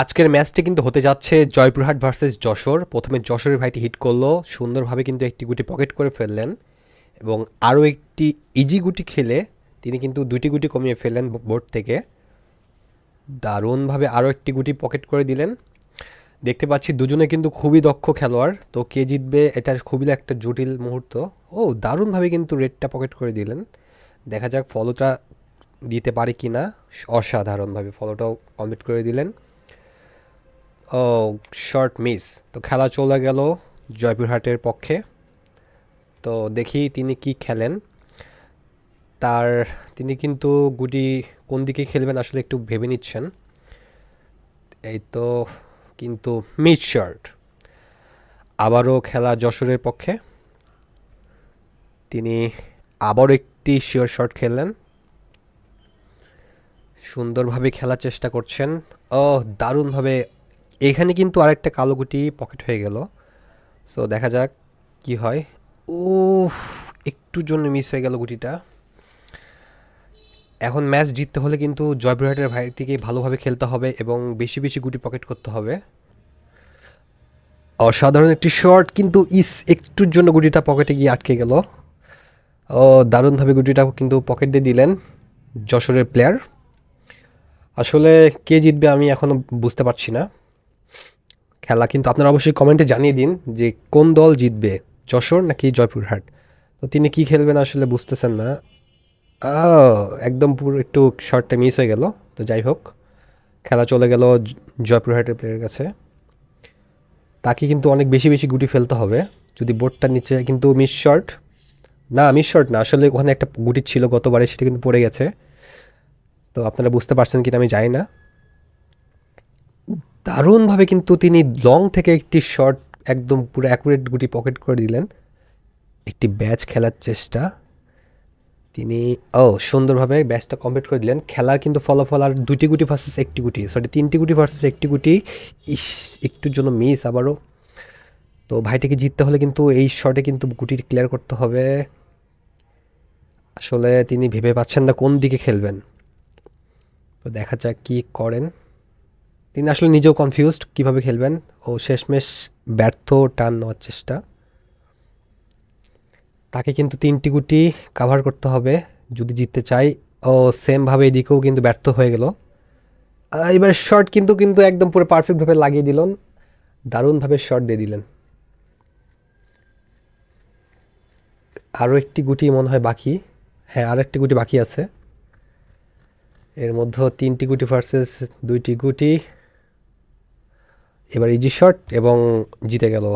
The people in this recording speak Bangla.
আজকের ম্যাচটি কিন্তু হতে যাচ্ছে জয়পুরহাট ভার্সেস যশোর। প্রথমে যশোরের ভাইটি হিট করল, সুন্দরভাবে কিন্তু একটি গুটি পকেট করে ফেললেন এবং আরও একটি ইজি গুটি খেলে তিনি কিন্তু দুটি গুটি কমিয়ে ফেললেন বোর্ড থেকে। দারুণভাবে আরও একটি গুটি পকেট করে দিলেন। দেখতে পাচ্ছি দুজনে কিন্তু খুবই দক্ষ খেলোয়াড়। তো কে জিতবে এটা খুবই একটা জটিল মুহূর্ত। ও, দারুণভাবে কিন্তু রেডটা পকেট করে দিলেন। দেখা যাক ফলোটা দিতে পারে কি না অসাধারণভাবে ফলোটাও কমপ্লিট করে দিলেন। ও শর্ট মিস। তো খেলা চলে গেল জয়পুরহাটের পক্ষে। তো দেখি তিনি কি খেলেন। তার, তিনি কিন্তু গুটি কোন দিকে খেলবেন আসলে একটু ভেবে নিচ্ছেন। এই তো কিন্তু মিড শর্ট। আবারও খেলা যশোরের পক্ষে। তিনি আবারও একটি শিওর শট খেললেন। সুন্দরভাবে খেলার চেষ্টা করছেন। ও দারুণভাবে এখানে কিন্তু আরেকটা কালো গুটি পকেট হয়ে গেল। সো দেখা যাক কি হয়। উফ, একটুর জন্য মিস হয়ে গেল গুটিটা। এখন ম্যাচ জিততে হলে কিন্তু জয়পুরহাটের ভাইটিকে ভালোভাবে খেলতে হবে এবং বেশি বেশি গুটি পকেট করতে হবে। অসাধারণ একটি শট কিন্তু ইস, একটুর জন্য গুটিটা পকেটে গিয়ে আটকে গেল। ও, দারুণভাবে গুটিটা কিন্তু পকেট দিয়ে দিলেন যশোরের প্লেয়ার আসলে কে জিতবে আমি এখনও বুঝতে পারছি না। খেলা, কিন্তু আপনারা অবশ্যই কমেন্টে জানিয়ে দিন যে কোন দল জিতবে, যশোর নাকি জয়পুরহাট? তো তিনি কি খেলবেন আসলে বুঝতেছেন না। একদম পুরো একটু শর্টটা মিস হয়ে গেল, তো যাই হোক, খেলা চলে গেল জয়পুরহাটের প্লেয়ারের কাছে। তাকে কিন্তু অনেক বেশি বেশি গুটি ফেলতে হবে, যদি বোর্ডটার নিচে, কিন্তু মিস শর্ট না মিস শর্ট না, আসলে ওখানে একটা গুটি ছিল গতবারে, সেটা কিন্তু পড়ে গেছে। তো আপনারা বুঝতে পারছেন কিনা আমি জানি না। দারুণভাবে কিন্তু তিনি লং থেকে একটি শট একদম পুরো অ্যাকুরেট গুটি পকেট করে দিলেন। একটি ব্যাচ খেলার চেষ্টা। তিনি, ও, সুন্দরভাবে ব্যাচটা কমপ্লিট করে দিলেন। খেলার কিন্তু ফলাফল আর দুটি গুটি ভার্সেস একটি গুটি সরি তিনটি গুটি ভার্সেস একটি গুটি, ইস, একটুর জন্য মিস আবারও। তো ভাইটিকে জিততে হলে কিন্তু এই শটে কিন্তু গুটি ক্লিয়ার করতে হবে। আসলে তিনি ভেবে পাচ্ছেন না কোন দিকে খেলবেন। তো দেখা যাক কী করেন। তিনি আসলে নিজেও কনফিউজড কীভাবে খেলবেন ও শেষমেশ ব্যর্থ টান নেওয়ার চেষ্টা। তাকে কিন্তু তিনটি গুটি কাভার করতে হবে যদি জিততে চাই ও সেমভাবে এদিকেও কিন্তু ব্যর্থ হয়ে গেল। এবার শর্ট কিন্তু কিন্তু একদম পুরো পারফেক্টভাবে লাগিয়ে দিলেন। দারুণভাবে শর্ট দিয়ে দিলেন। আরও একটি গুটি মনে হয় বাকি। হ্যাঁ আর একটি গুটি বাকি আছে। এর মধ্যে তিনটি গুটি ভার্সেস দুইটি গুটি। এবার ইজি শট এবং জিতে গেল